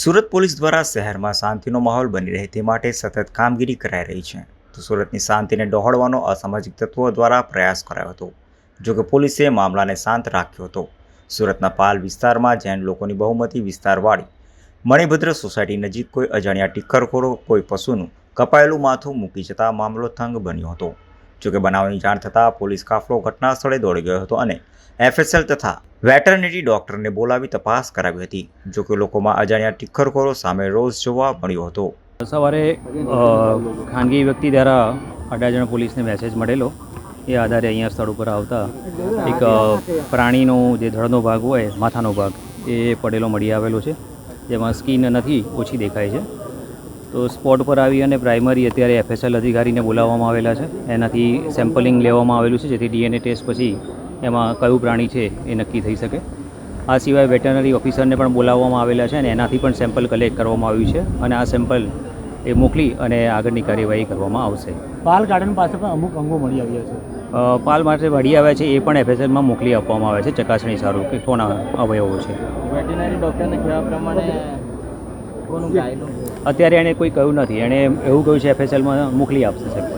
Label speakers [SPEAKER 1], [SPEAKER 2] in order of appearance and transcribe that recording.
[SPEAKER 1] Surat police દ્વારા શહેરમાં શાંતિનો માહોલ બની રહે તે માટે સતત કામગીરી કરાઈ રહી છે. તો સુરતની શાંતિને ડહોળવાનો અસામાજિક તત્વો દ્વારા પ્રયાસ કરાયો હતો જોકે પોલીસે મામલાને શાંત રાખ્યો હતો. સુરતના પાલ વિસ્તારમાં જૈન લોકોની બહુમતી વિસ્તારવાળી મણિભદ્ર સોસાયટી નજીક કોઈ અજાણ્યા ટિક્કરખોરો, કોઈ પશુનું કપાયેલું માથું મૂકી જતા મામલો તંગ બન્યો હતો. જોકે બનાવની જાણ થતાં પોલીસ કાફલો ઘટના સ્થળે દોડી ગયો હતો અને એફએસએલ તથા વેટરનરી ડોક્ટરને બોલાવી તપાસ કરાવી હતી જોકે લોકોમાં અજાણ્યા ટિક્કરખોરો સામે રોષ જોવા મળ્યો હતો.
[SPEAKER 2] સવારે ખાનગી વ્યક્તિ દ્વારા અડાજણ પોલીસને મેસેજ મળેલો. એ આધારે અહીંયા સ્થળ ઉપર આવતા એક પ્રાણીનો જે ધડનો ભાગ હોય, માથાનો ભાગ, એ પડેલો મળી આવેલો છે, જેમાં સ્કીન નથી, ઓછી દેખાય છે. તો સ્પોટ પર આવી અને પ્રાઇમરી અત્યારે એફએસએલ અધિકારીને બોલાવવામાં આવેલા છે. એનાથી સેમ્પલિંગ લેવામાં આવેલું છે જેથી ડીએનએ ટેસ્ટ પછી એમાં કયું પ્રાણી છે એ નક્કી થઈ શકે. આ સિવાય વેટરનરી ઓફિસરને પણ બોલાવવામાં આવેલા છે અને એનાથી પણ સેમ્પલ કલેક્ટ કરવામાં આવ્યું છે અને આ સેમ્પલ એ મોકલી અને આગળની કાર્યવાહી કરવામાં આવશે.
[SPEAKER 3] પાલ ગાર્ડન પાસે પણ અમુક અંગો મળી આવ્યા છે.
[SPEAKER 2] પાલ માટે મળી આવ્યા છે એ પણ એફએસએલમાં મોકલી આપવામાં આવે છે ચકાસણી સારું કે કોના અવયવો છે.
[SPEAKER 4] વેટરનરી ડૉક્ટરને કહેવા પ્રમાણે
[SPEAKER 2] અત્યારે એણે કોઈ કહ્યું નથી. એણે એવું કહ્યું છે એફએસએલમાં મોકલી આપશે સેમ્પલ